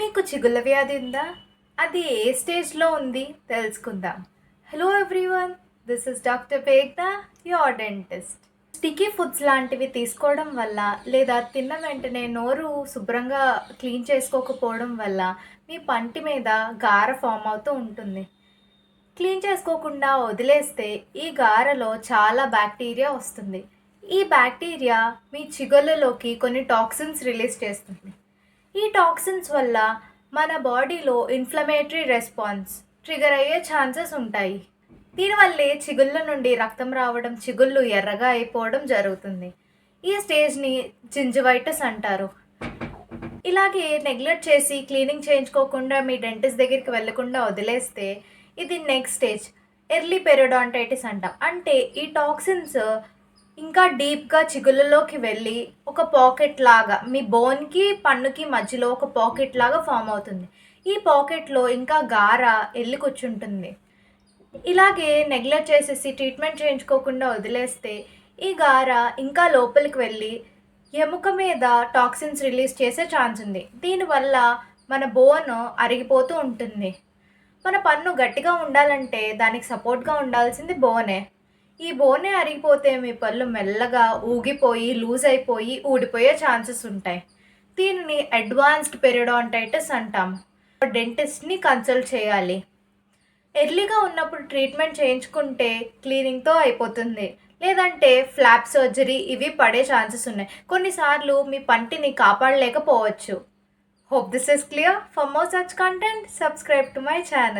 మీకు చిగుళ్ళ వ్యాధి ఉందా? అది ఏ స్టేజ్లో ఉంది? తెలుసుకుందాం. Hello everyone this is doctor Pegna your dentist sticky foods లాంటివి తీసుకోవడం వల్ల లేదా తిన్న వెంటనే నోరు శుభ్రంగా క్లీన్ చేసుకోకపోవడం వల్ల మీ పంటి మీద గార ఫామ్ అవుతూ ఉంటుంది. క్లీన్ చేసుకోకుండా వదిలేస్తే ఈ గారలో చాలా బ్యాక్టీరియా వస్తుంది. ఈ బ్యాక్టీరియా మీ చిగుళ్ళలోకి కొన్ని టాక్సిన్స్ రిలీజ్ చేస్తుంది. ఈ టాక్సిన్స్ వల్ల మన బాడీలో ఇన్ఫ్లమేటరీ రెస్పాన్స్ ట్రిగర్ అయ్యే ఛాన్సెస్ ఉంటాయి. దీనివల్లే చిగుళ్ళ నుండి రక్తం రావడం చిగుళ్ళు ఎర్రగా అయిపోవడం జరుగుతుంది. ఈ స్టేజ్ని జింజివైటిస్ అంటారు. ఇలాగే నెగ్లెక్ట్ చేసి క్లీనింగ్ చేయించుకోకుండా మీ డెంటిస్ట్ దగ్గరికి వెళ్ళకుండా వదిలేస్తే ఇది నెక్స్ట్ స్టేజ్. ఎర్లీ పెరోడాంటైటిస్ అంటాం. అంటే ఈ టాక్సిన్స్ ఇంకా డీప్గా చిగుళ్ళలోకి వెళ్ళి ఒక పాకెట్ లాగా మీ బోన్కి పన్నుకి మధ్యలో ఒక పాకెట్ లాగా ఫామ్ అవుతుంది. ఈ పాకెట్లో ఇంకా గార ఎల్లి కూర్చుంటుంది. ఇలాగే నెగ్లెక్ట్ చేసేసి ట్రీట్మెంట్ చేయించుకోకుండా వదిలేస్తే ఈ గార ఇంకా లోపలికి వెళ్ళి ఎముక మీద టాక్సిన్స్ రిలీజ్ చేసే ఛాన్స్ ఉంది. దీనివల్ల మన బోన్ అరిగిపోతూ ఉంటుంది. మన పన్ను గట్టిగా ఉండాలంటే దానికి సపోర్ట్గా ఉండాల్సింది బోనే ఈ బోనే అరిగిపోతే మీ పళ్ళు మెల్లగా ఊగిపోయి లూజ్ అయిపోయి ఊడిపోయే ఛాన్సెస్ ఉంటాయి. దీనిని అడ్వాన్స్డ్ పెరిడాంటైటిస్ అంటాం. డెంటిస్ట్ని కన్సల్ట్ చేయాలి. ఎర్లీగా ఉన్నప్పుడు ట్రీట్మెంట్ చేయించుకుంటే క్లీనింగ్తో అయిపోతుంది. లేదంటే ఫ్లాప్ సర్జరీ ఇవి పడే ఛాన్సెస్ ఉన్నాయి. కొన్నిసార్లు మీ పంటిని కాపాడలేకపోవచ్చు. Hope this is clear for more such content subscribe to my channel